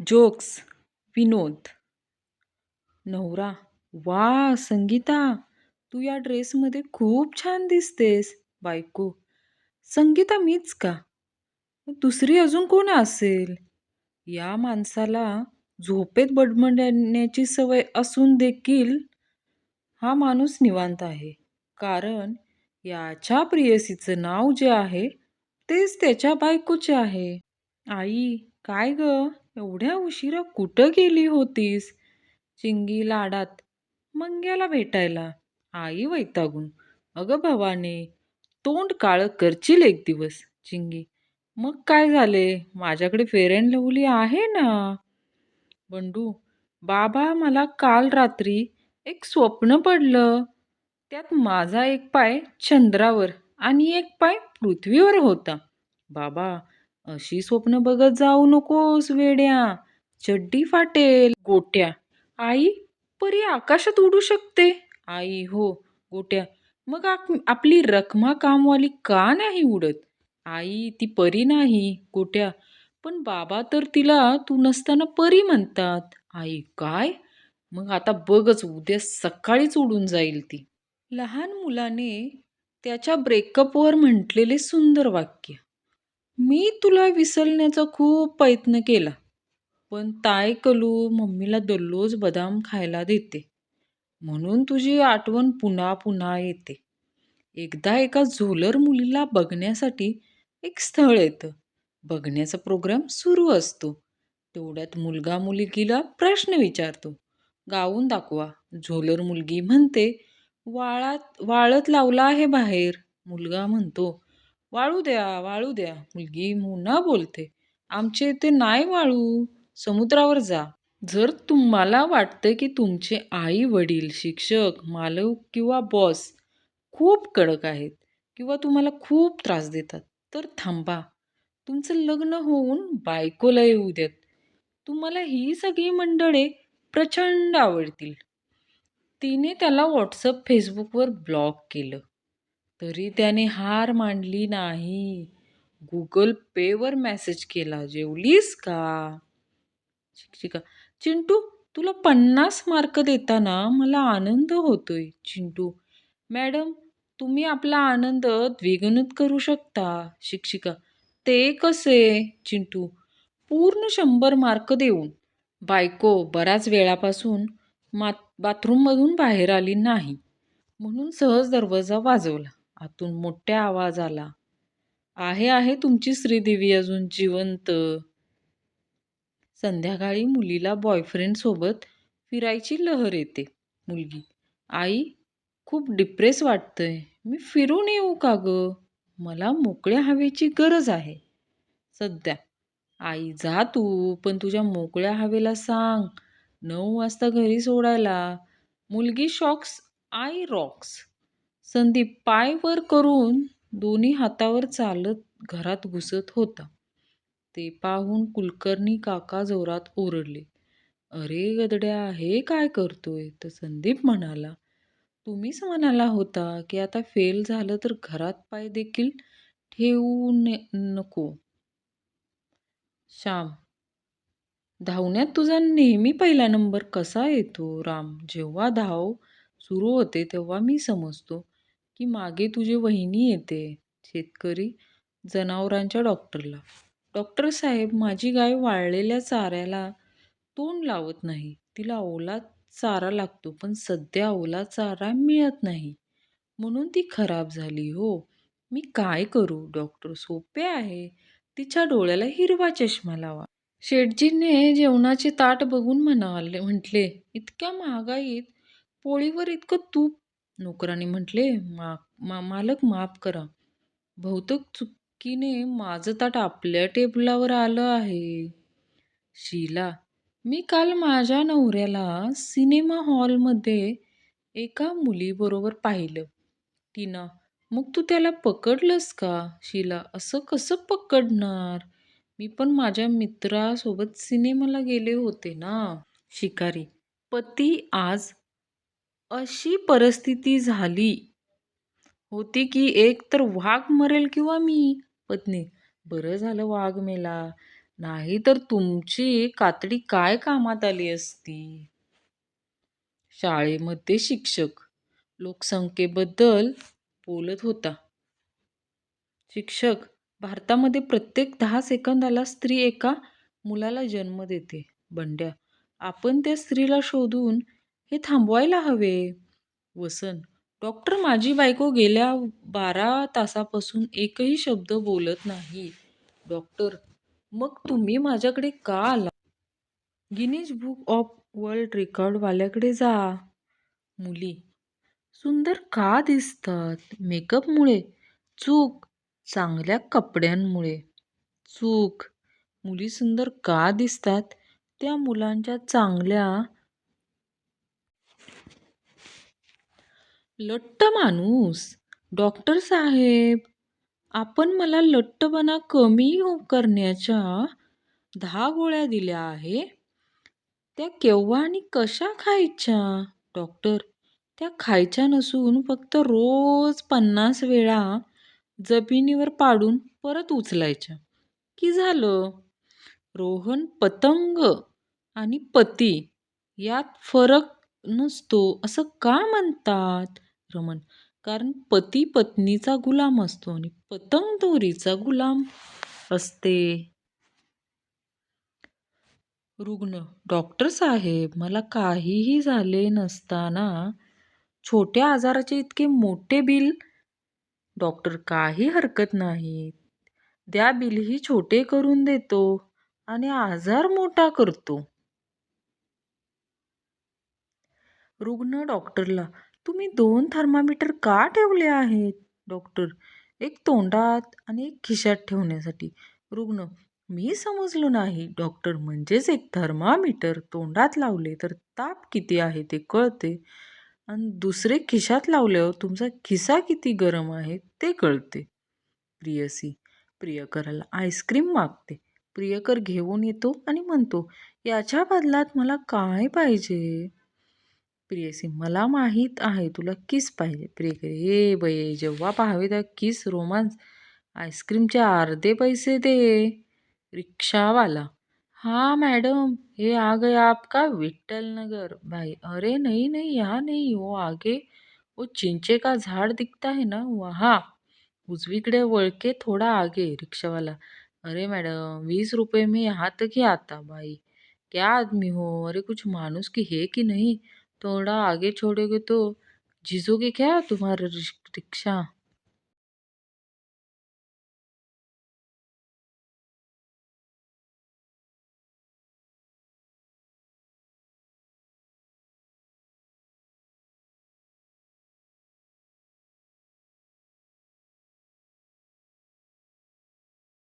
Jokes विनोद. नवरा वा संगीता तू या ड्रेसमध्ये खूप छान दिसतेस बायको. संगीता मीच का? दुसरी अजून कोण असेल? या माणसाला झोपेत बडबडण्याची सवय असून देखील हा माणूस निवांत आहे. कारण याच्या प्रियसीचं नाव जे आहे तेच त्याच्या बायकोचे आहे. आई काय ग? एवढ्या उशिरा कुठं गेली होतीस? चिंगी लाडात मंग्याला भेटायला. आई वैतागून अगं भवाने तोंड काळं करचील एक दिवस. चिंगी मग काय झाले? माझ्याकडे फेर अँड लवली आहे ना? बंडू बाबा मला काल रात्री एक स्वप्न पडलं. त्यात माझा एक पाय चंद्रावर आणि एक पाय पृथ्वीवर होता. बाबा अशी स्वप्न बघत जाऊ नकोस वेड्या. चड्डी फाटेल गोट्या. आई परी आकाशात उडू शकते. आई हो गोट्या. मग आप- आपली रखमा कामवाली का नाही उडत? आई ती परी नाही गोट्या. पण बाबा तर तिला तू नसताना परी म्हणतात. आई काय? मग आता बघच उद्या सकाळीच उडून जाईल ती. लहान मुलाने त्याच्या ब्रेकअपवर म्हटलेले सुंदर वाक्य. मी तुला विसरण्याचा खूप प्रयत्न केला पण ताय कलू मम्मीला दररोज बदाम खायला देते. म्हणून तुझी आठवण पुन्हा पुन्हा येते. एकदा एका झोलर मुलीला बघण्यासाठी एक स्थळ येतं. बघण्याचा प्रोग्राम सुरू असतो. तेवढ्यात मुलगा मुलगीला प्रश्न विचारतो. गाऊन दाखवा. झोलर मुलगी म्हणते वाळात वाळत लावला आहे बाहेर. मुलगा म्हणतो वाळू द्या वाळू द्या. मुलगी पुन्हा बोलते आमचे इथे नाही वाळू समुद्रावर जा. जर तुम्हाला वाटतं की तुमचे आई वडील शिक्षक मालक किंवा बॉस खूप कडक आहेत किंवा तुम्हाला खूप त्रास देतात तर थांबा. तुमचं लग्न होऊन बायकोला येऊ देत. तुम्हाला ही सगळी मंडळे प्रचंड आवडतील. तिने त्याला व्हॉट्सअप फेसबुकवर ब्लॉक केलं. तरी त्याने हार मांडली नाही. गुगल पेवर मेसेज केला जेवलीस का? शिक्षिका चिंटू तुला पन्नास मार्क देताना मला आनंद होतोय. चिंटू मॅडम तुम्ही आपला आनंद द्विगुणित करू शकता. शिक्षिका ते कसे? चिंटू पूर्ण शंभर मार्क देऊन. बायको बऱ्याच वेळापासून मा बाथरूममधून बाहेर आली नाही. म्हणून सहज दरवाजा वाजवला. आतून मोठ्या आवाज आला. आहे आहे तुमची श्रीदेवी अजून जिवंत. संध्याकाळी मुलीला बॉयफ्रेंडसोबत फिरायची लहर येते. मुलगी आई खूप डिप्रेस वाटतंय. मी फिरून येऊ का गं? मला मोकळ्या हवेची गरज आहे. सध्या. आई जा तू पण तुझ्या मोकळ्या हवेला सांग. नऊ वाजता घरी सोडायला. मुलगी शॉक्स आई रॉक्स. संदीप पाय वर करून दोन्ही हातावर चालत घरात घुसत होता. ते पाहून कुलकर्णी काका जोरात ओरडले. अरे गदड्या हे काय करतोय? तर संदीप म्हणाला. तुम्हीच म्हणाला होता की आता फेल झालं तर घरात पाय देखील ठेवू नको. श्याम धावण्यात तुझा नेहमी पहिला नंबर कसा येतो? राम जेव्हा धाव सुरू होते तेव्हा मी समजतो. की मागे तुझी वहिनी येते शेतकरी जनावरांच्या डॉक्टरला. डॉक्टर साहेब माझी गाय वाळलेल्या चाऱ्याला तोंड लावत नाही. तिला ओला चारा लागतो पण सध्या ओला चारा मिळत नाही. म्हणून ती खराब झाली हो. मी काय करू? डॉक्टर सोपे आहे. तिच्या डोळ्याला हिरवा चष्मा लावा. शेटजीने जेवणाचे ताट बघून म्हणाले म्हटले इतक्या महागाईत पोळीवर इतकं तूप नोकराने म्हटले मा मा मालक माफ करा. बहुतेक चुकीने माझं ताट आपल्या टेबलावर आलं आहे. शीला मी काल माझ्या नवऱ्याला सिनेमा हॉलमध्ये एका मुलीबरोबर पाहिलं. टीना मग तू त्याला पकडलंस का? शीला असं कसं पकडणार? मी पण माझ्या मित्रासोबत सिनेमाला गेले होते ना. शिकारी पती आज अशी परिस्थिती झाली होती की एक तर वाघ मरेल किंवा मी पत्नी. बरं झालं वाघ मेला. नाही तर तुमची कातडी काय कामात आली असती? शाळेमध्ये शिक्षक लोकसंख्येबद्दल बोलत होता. शिक्षक भारतामध्ये प्रत्येक दहा सेकंदाला स्त्री एका मुलाला जन्म देते. बंड्या आपण त्या स्त्रीला शोधून हे थांबवायला हवे. वसन डॉक्टर माझी बायको गेल्या बारा तासापासून एकही शब्द बोलत नाही. डॉक्टर मग तुम्ही माझ्याकडे का आला? गिनीज बुक ऑफ वर्ल्ड रेकॉर्डवाल्याकडे जा. मुली सुंदर का दिसतात? मेकअपमुळे चूक चांगल्या कपड्यांमुळे. चूक मुली सुंदर का दिसतात? त्या मुलांच्या चांगल्या लट्ट माणूस. डॉक्टर साहेब आपण मला लट्टपणा कमी हो करण्याच्या दहा गोळ्या दिल्या आहे. त्या केव्हा आणि कशा खायच्या? डॉक्टर त्या खायच्या नसून फक्त रोज पन्नास वेळा जमिनीवर पाडून परत उचलायच्या. की झालं? रोहन पतंग आणि पती यात फरक नसतो असं का म्हणतात? रमण. कारण पती पत्नीचा गुलाम असतो आणि पतंग दोरीचा गुलाम असते. रुग्ण. डॉक्टर साहेब मला काहीही झाले नसताना छोट्या आजाराचे इतके मोठे बिल? डॉक्टर काही हरकत नाही. द्या बिलही छोटे करून देतो आणि आजार मोठा करतो. रुग्ण डॉक्टरला तुम्ही दोन थर्मामीटर का ठेवले आहेत? डॉक्टर एक तोंडात आणि एक खिशात ठेवण्यासाठी. रुग्ण मी समजलो नाही. डॉक्टर म्हणजेच एक थर्मामीटर तोंडात लावले तर ताप किती आहे ते कळते. आणि दुसरे खिशात लावल्यावर तुमचा खिसा किती गरम आहे ते कळते. प्रियसी प्रियकराला आईस्क्रीम मागते. प्रियकर घेऊन येतो आणि म्हणतो याच्या बदलात मला काय पाहिजे? प्रियसी मला माहीत आहे तुला किस पाहिजे? प्रियकरी हे बये जेव्हा पाहावे त्या किस रोमांस. आईस्क्रीमचे अर्धे पैसे दे. रिक्षावाला. हाँ मैडम ये आ गए आपका विट्ठल नगर भाई अरे नहीं नहीं यहाँ नहीं वो आगे. वो चिंचे का झाड दिखता है ना? वहाँ. उजवीकडे वळके थोड़ा आगे रिक्षावाला. अरे मैडम वीस रुपये में यहाँ तक ही आता भाई क्या आदमी हो? अरे कुछ माणूस की है की नहीं? थोड़ा आगे छोड़ोगे तो झिझोगे क्या तुम्हारा रिक्शा?